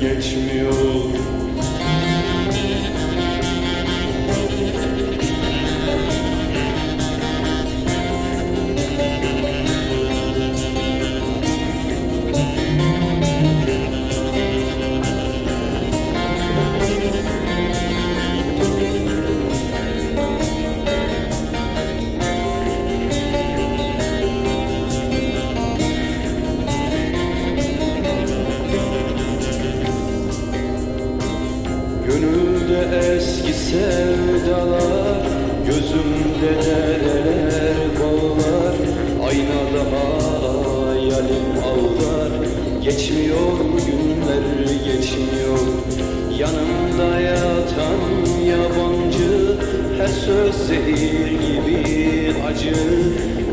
geçmiyor Gönülde eski sevdalar Gözümde nereler bağlar. Aynada hayalim ağlar. Geçmiyor günler geçmiyor. Yanımda yatan yabancı Her söz zehir gibi acı.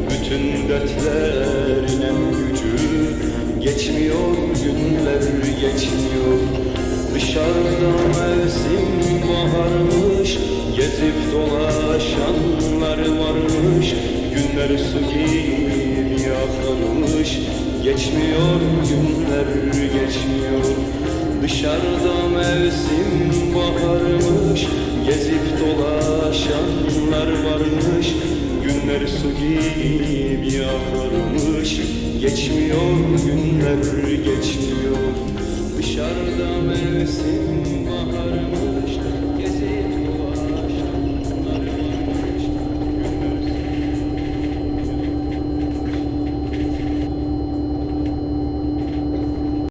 Bütün dertlerin en gücü. Geçmiyor günler geçmiyor. Dışarıda mevsim baharmış Gezip dolaşanlar varmış. Günler su gibi akarmış Geçmiyor günler geçmiyor. Dışarıda mevsim baharmış Gezip dolaşanlar varmış. Günler su gibi akarmış Geçmiyor günler geçmiyor. Dışarıda Mevsim baharmış